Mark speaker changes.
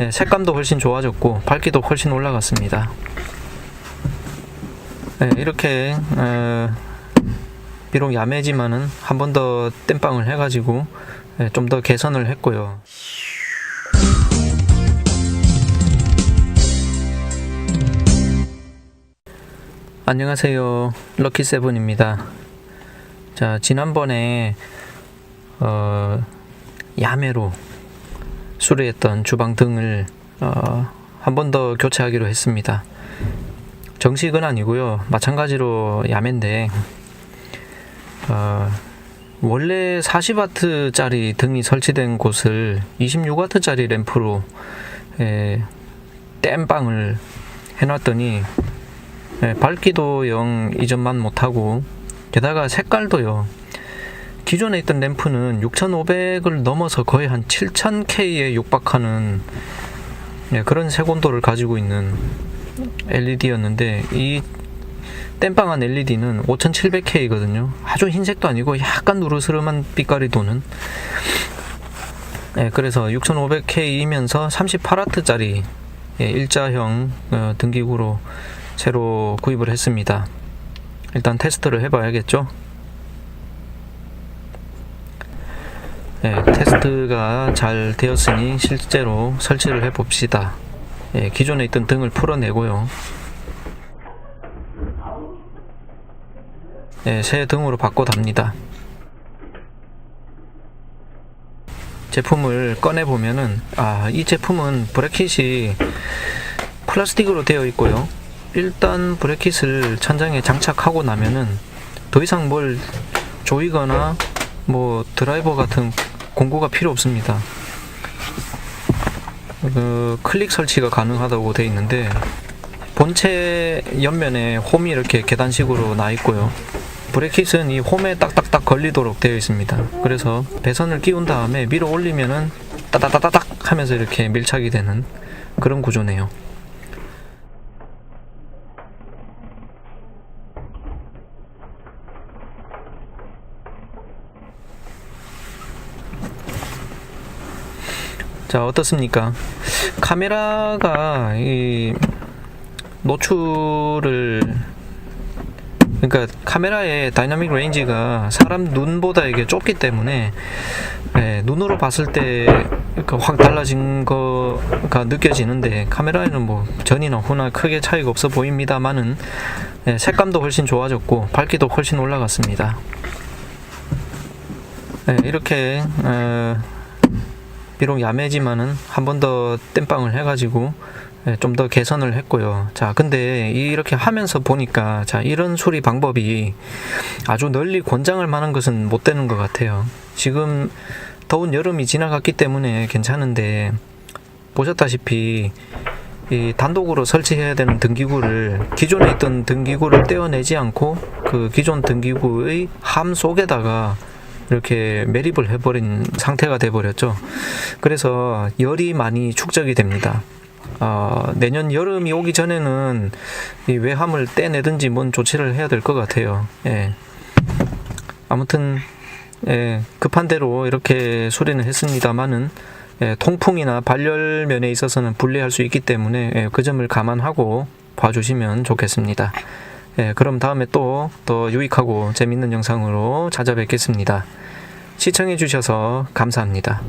Speaker 1: 예, 색감도 훨씬 좋아졌고 밝기도 훨씬 올라갔습니다. 예, 이렇게 어, 비록 야매지만은 한 번 더 땜빵을 해가지고 예, 좀더 개선을 했고요. 안녕하세요. 럭키세븐입니다. 자, 지난번에, 어, 야매로 수리했던 주방 등을, 어, 한 번 더 교체하기로 했습니다. 정식은 아니고요. 마찬가지로 야매인데, 어, 원래 40와트짜리 등이 설치된 곳을 26와트짜리 램프로, 에, 땜빵을 해놨더니, 네, 밝기도 영 이전만 못하고 게다가 색깔도요 기존에 있던 램프는 6500을 넘어서 거의 한 7000K에 육박하는 네, 그런 색온도를 가지고 있는 LED였는데 이 땜빵한 LED는 5700K거든요 아주 흰색도 아니고 약간 누르스름한 빛깔이 도는 네, 그래서 6500K이면서 38W짜리 예, 일자형 어, 등기구로 새로 구입을 했습니다. 일단 테스트를 해봐야겠죠? 네, 테스트가 잘 되었으니 실제로 설치를 해 봅시다. 예, 기존에 있던 등을 풀어내고요. 예, 새 등으로 바꿔 답니다. 제품을 꺼내 보면은, 아, 이 제품은 브래킷이 플라스틱으로 되어 있고요. 일단 브레킷을 천장에 장착하고 나면은 더 이상 뭘 조이거나 뭐 드라이버 같은 공구가 필요 없습니다. 그 클릭 설치가 가능하다고 되어 있는데 본체 옆면에 홈이 이렇게 계단식으로 나 있고요. 브레킷은 이 홈에 딱딱딱 걸리도록 되어 있습니다. 그래서 배선을 끼운 다음에 밀어 올리면은 따다다다닥 하면서 이렇게 밀착이 되는 그런 구조네요. 자 어떻습니까? 카메라가 이 노출을 그러니까 카메라의 다이나믹 레인지가 사람 눈보다 이게 좁기 때문에 예, 눈으로 봤을 때 확 달라진 거가 느껴지는데 카메라에는 뭐 전이나 후나 크게 차이가 없어 보입니다만은 예, 색감도 훨씬 좋아졌고 밝기도 훨씬 올라갔습니다. 예, 이렇게 어, 비록 야매지만은 한 번 더 땜빵을 해가지고 예, 좀더 개선을 했고요. 자, 근데 이렇게 하면서 보니까 자 이런 수리 방법이 아주 널리 권장할 만한 것은 못 되는 것 같아요. 지금 더운 여름이 지나갔기 때문에 괜찮은데 보셨다시피 이 단독으로 설치해야 되는 등기구를 기존에 있던 등기구를 떼어내지 않고 그 기존 등기구의 함 속에다가 이렇게 매립을 해버린 상태가 돼버렸죠. 그래서 열이 많이 축적이 됩니다. 어, 내년 여름이 오기 전에는 이 외함을 떼내든지 뭔 조치를 해야 될 것 같아요. 예. 아무튼 예, 급한 대로 이렇게 수리는 했습니다만은 예, 통풍이나 발열 면에 있어서는 불리할 수 있기 때문에 예, 그 점을 감안하고 봐주시면 좋겠습니다. 예, 그럼 다음에 또 더 유익하고 재밌는 영상으로 찾아뵙겠습니다. 시청해주셔서 감사합니다.